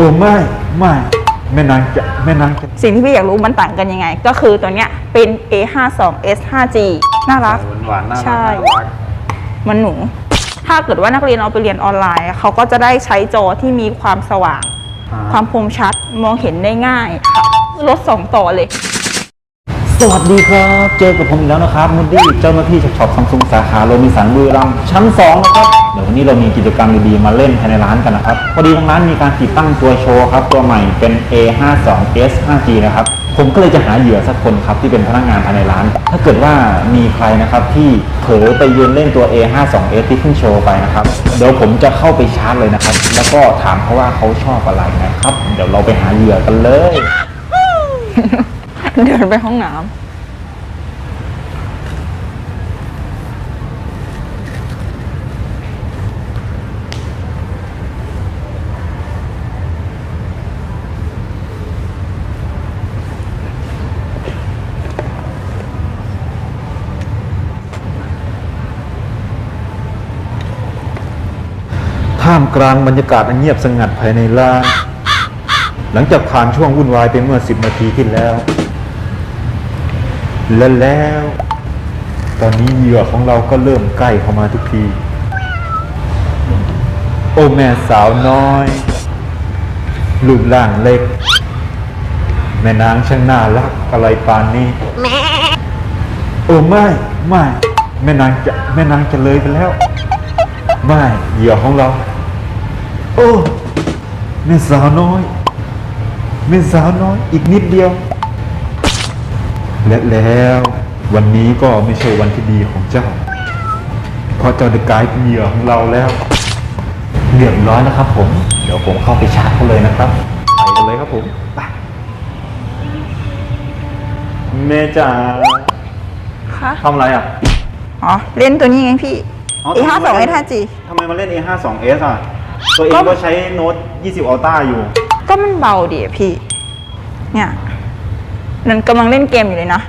โอ้ไม่ไม่แม่นางจะแม่นางจะสิ่งที่พี่อยากรู้มันต่างกันยังไง ก็คือตัวเนี้ยเป็น A52S 5G น่ารัก หวานๆน่ารักใช่ น่ารัก มันหนู ถ้าเกิดว่านักเรียนเอาไปเรียนออนไลน์ เขาก็จะได้ใช้จอที่มีความสว่าง อ่า ความคมชัดมองเห็นได้ง่ายค่ะลดสองต่อเลย สวัสดีครับ เจอกับผมอีกแล้วนะครับมูดดี้เจ้าหน้าที่ช็อปซัมซุงสาขาโรมินสันบุรีรัมย์ชั้น2นะครับเดี๋ยววันนี้เรามีกิจกรรมดีๆมาเล่นภายในร้านกันนะครับพอดีทางร้านมีการติดตั้งตัวโชว์ครับตัวใหม่เป็น A52S 5G นะครับผมก็เลยจะหาเหยื่อสักคนครับที่เป็นพนักงานภายในร้าน ถ้าเกิดว่ามีใครนะครับที่เผลอไปยืนเล่นตัว A52S ที่เพิ่งโชว์ไปนะครับเดี๋ยวผมจะเข้าไปชาร์จเลยนะครับ แล้วก็ถามเขาว่าเขาชอบอะไรนะครับ เดี๋ยวเราไปหาเหยื่อกันเลย เดินไปห้องน้ำท่ามกลางบรรยากาศอันเงียบสงัดภายในร้าน หลังจากผ่านช่วงวุ่นวายไปเมื่อสิบนาทีที่แล้ว และแล้ว ตอนนี้เหยื่อของเราก็เริ่มใกล้เข้ามาทุกที โอ้แม่สาวน้อย รูปร่างเล็ก แม่นางช่างน่ารักอะไรปานนี้ โอ้ไม่ไม่ แม่นางจะแม่นางจะเลยไปแล้ว ไม่เหยื่อของเรา โอ้แม่สาวน้อยแม่สาวน้อย อีกนิดเดียว และแล้ววันนี้ก็ไม่ใช่วันที่ดีของเจ้า เพราะเจ้าได้กลายเป็นเหยื่อของเราแล้วเรียบร้อยแล้วครับ ผมเดี๋ยวผมเข้าไปชาร์จเขาเลยนะครับไปกันเลยครับผมไปเมจ๋าค่ะทำอะไรอะ อ๋อ เล่นตัวนี้ไงพี่ อ๋อ A52S 5G ทำไมมาเล่น A52S อะ ตัวเองก็ก็ใช้โน้ต20 Ultra อยู่ ก็มันเบาดีอะพี่ เนี่ย นั่นกำลังเล่นเกมอยู่เลยนะ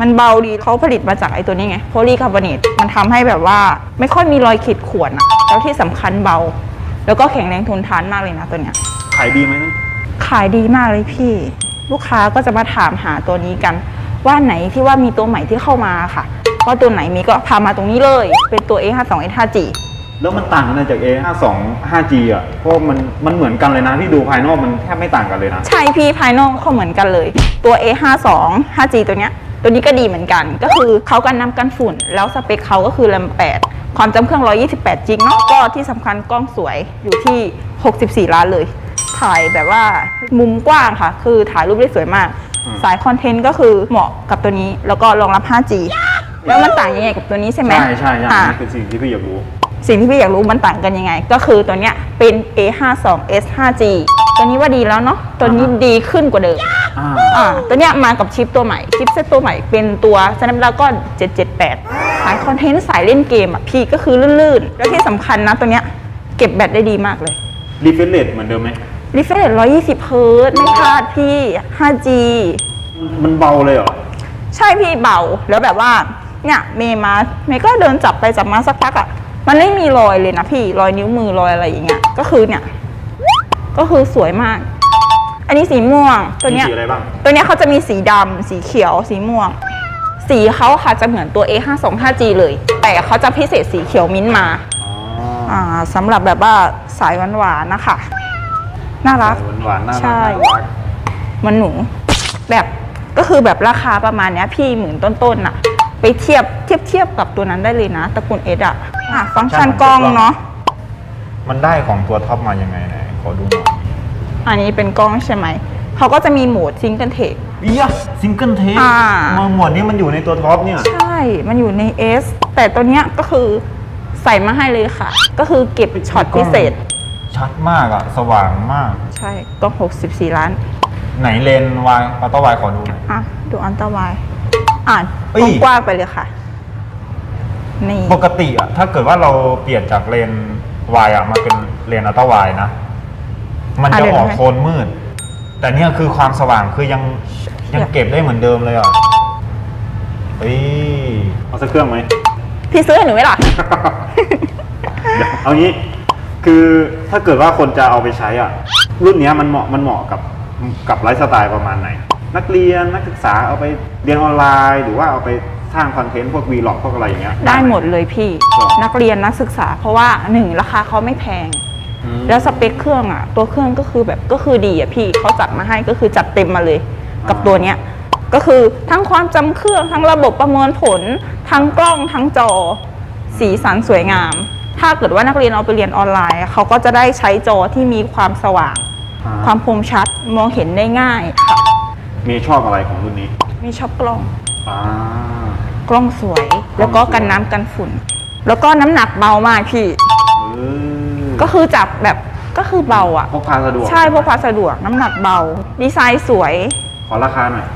มันเบาดีเขาผลิตมาจากไอ้ตัวนี้ไงโพลีคาร์บอเนตมันทำให้แบบว่าไม่ค่อยมีรอยขีดข่วนอะแล้วที่สำคัญเบา แล้วก็แข็งแรงทนทานมากเลยนะตัวเนี้ย ขายดีไหมขายดีมากเลยพี่ ลูกค้าก็จะมาถามหาตัวนี้กัน ว่าไหนที่ว่ามีตัวใหม่ที่เข้ามาค่ะ ว่าตัวไหนมีก็พามาตรงนี้เลย เป็นตัว A52 S5G แล้วมันต่างกันจาก A52 5G อะเพราะมันมันเหมือนกันเลยนะที่ดูภายนอกมันแทบไม่ต่างกันเลยนะ ใช่พี่ภายนอกเขาเหมือนกันเลย ตัว A52 5G ตัวเนี้ย ตัวนี้ก็ดีเหมือนกัน ก็คือเขากันน้ำกันฝุ่น แล้วสเปคเขาก็คือ RAM 8ความจำเครื่อง 128 จิกเนาะก็ที่สำคัญกล้องสวยอยู่ที่ 64 ล้านเลย ถ่ายแบบว่ามุมกว้างค่ะ คือถ่ายรูปได้สวยมากอืมสายคอนเทนต์ก็คือเหมาะกับตัวนี้แล้วก็รองรับ 5G แล้วมันต่างยังไงกับตัวนี้ใช่ไหมใช่ใช่ใช่อะนี่เป็นสิ่งที่พี่อยากรู้ สิ่งที่พี่อยากรู้มันต่างกันยังไง ก็คือตัวเนี้ยเป็น A52S 5G ตัวนี้ว่าดีแล้วเนาะตัวนี้อ่าฮะดีขึ้นกว่าเดิมอ่าอ่าตัวเนี้ยมากับชิปตัวใหม่ ชิปเซตตัวใหม่เป็นตัว Snapdragon 778 สายคอนเทนต์สายเล่นเกมอะพี่ก็คือลื่นๆ แล้วที่สำคัญนะตัวเนี้ยเก็บแบตได้ดีมากเลย รีเฟรชเรทเหมือนเดิมไหม refresh rate 120เฮิร์ตซ์ไม่พลาดพี่ 5G มันเบาเลยเหรอ ใช่พี่เบาแล้วแบบว่าเนี่ยเมย์มาเมย์ก็เดินจับไปจับมาสักพักอะ่ะ มันไม่มีรอยเลยนะพี่รอยนิ้วมือรอยอะไรอย่างเงี้ยก็คือเนี่ย ก็คือสวยมาก อันนี้สีม่วงตัวเนี้ยมีสีอะไรบ้าง ตัวเนี้ยเขาจะมีสีดำสีเขียว สีม่วง สีเขาค่ะจะเหมือนตัว A525G เลย แต่เขาจะพิเศษสีเขียวมิ้นท์มาอ๋ออ่าสำหรับแบบว่าสายหวานๆนะคะน่ารัก หวานๆน่ารักใช่ น่ารักมันหนูแบบก็คือแบบราคาประมาณเนี้ยพี่หมื่นต้นๆน่ะ ไปเทียบ เทียบเทียบกับตัวนั้นได้เลยนะตระกูลเอสอะอะฟังก์ชันกล้องเนาะมันได้ของตัวท็อปมายังไงไหนขอดูหน่อยอันนี้เป็นกล้องใช่ไหมเขาก็จะมีโหมดซิงเกิลเทคอียซิงเกิลเทปอ่า มาหมวดนี้มันอยู่ในตัวท็อปเนี่ย ใช่ มันอยู่ใน S แต่ตัวเนี้ยก็คือใส่มาให้เลยค่ะ ก็คือเก็บช็อตพิเศษ ชัดมากอะสว่างมาก ใช่กล้อง 64 ล้าน ไหนเลนวายอัลตร้าวายขอดูหน่อย อะ ดูอันตรายอ่านเอ้ย กว้างๆไปเลยค่ะ นี่ ปกติอะถ้าเกิดว่าเราเปลี่ยนจากเลนวายอะมาเป็นเลนอัลตร้าวายนะ มันจะออกโทนมืด แต่เนี่ยคือความสว่างคือยังยังเก็บได้เหมือนเดิมเลยอะเฮ้ยเอาสักเครื่องไหม พี่ซื้อให้หนูไหมล่ะเดี๋ยวเอางี้คือถ้าเกิดว่าคนจะเอาไปใช้อะ รุ่นเนี้ยมันเหมาะมันเหมาะกับกับไลฟ์สไตล์ประมาณไหน นักเรียนนักศึกษาเอาไปเรียนออนไลน์ หรือว่าเอาไปส ร้างคอนเทนต์พวกวีล็อกพวกอะไรอย่างเงี้ยได้หมดเลยพี่ครับนักเรียนนักศึกษา เพราะว่าหนึ่งราคาเขาไม่แพงอืมแล้วสเปคเครื่องอะ ตัวเครื่องก็คือแบบก็คือดีอะพี่เขาจัดมาให้ก็คือจัดเต็มมาเลย กับอ่าตัวเนี้ยก็คือทั้งความจำเครื่องทั้งระบบประมวลผล ทั้งกล้องทั้งจอ สีสันสวยงาม ถ้าเกิดว่านักเรียนเอาไปเรียนออนไลน์ เขาก็จะได้ใช้จอที่มีความสว่างอ่าความคมชัดมองเห็นได้ง่ายค่ะมีชอบอะไรของรุ่นนี้ มีชอบกล้องอ่า กล้องสวย แล้วก็กันน้ำกันฝุ่น แล้วก็น้ำหนักเบามากพี่ เออก็คือจับแบบก็คือเบาอะ พกพาสะดวกใช่พกพาสะดวกน้ำหนักเบา ดีไซน์สวย ขอราคาหน่อย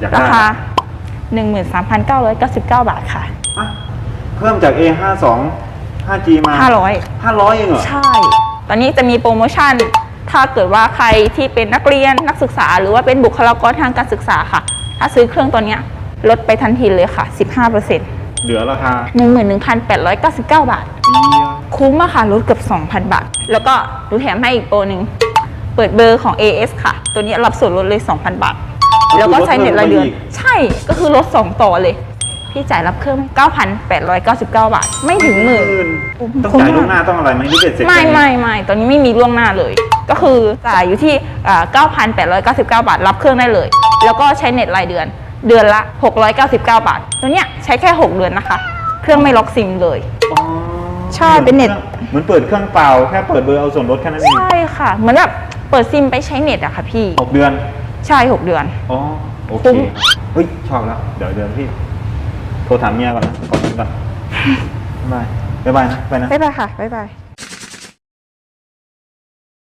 อยากราได้คา 13,999 บาทค่ะ อะเพิ่มจาก A52 5G มา500 500เองเหรอใช่ ตอนนี้จะมีโปรโมชั่น ถ้าเกิดว่าใครที่เป็นนักเรียนนักศึกษา หรือว่าเป็นบุคลากรทางการศึกษาค่ะ ถ้าซื้อเครื่องตัวเนี้ย ลดไปทันทีเลยค่ะ 15%เหลือราคา11,899 บาท เดียวคุ้มอะค่ะลดเกือบ 2,000 บาท แล้วก็ดูแถมให้อีกโปรหนึ่ง เปิดเบอร์ของ AS ค่ะ ตัวนี้รับส่วนลดเลย 2,000 บาท แล้วก็ใช้เน็ตรายเดือน ใช่ ก็คือลด 2 ต่อเลย พี่จ่ายรับเครื่อง 9,899 บาท ไม่ถึงหมื่นต้องจ่ายล่วงหน้าต้องอะไรไหมหรือเบ็ดเสร็จไม่แค่นี้ไม่ไม่ตอนนี้ไม่มีล่วงหน้าเลย ก็คือจ่ายอยู่ที่อ่า9,899 บาท รับเครื่องได้เลย แล้วก็ใช้เน็ตรายเดือน เดือนละ 699 บาท ตัวเนี้ยใช้แค่ 6 เดือนนะคะ เครื่องไม่ล็อกซิมเลยอ๋อใช่เป็นเน็ต เหมือนเปิดเครื่องเปล่าแค่เปิดเบอร์เอาส่วนลดแค่นั้นเองใช่ค่ะ เหมือนแบบเปิดซิมไปใช้เน็ตอะค่ะพี่ หกเดือน ใช่ 6 เดือน อ๋อ โอเค คุ้ม เฮ้ย ชอบแล้ว เดี๋ยวเดือนพี่ โทรถามเมียก่อนนะขอกินก่อนบ๊ายบายบ๊ายบายนะ ไปนะ บ๊ายบายค่ะ บ๊ายบาย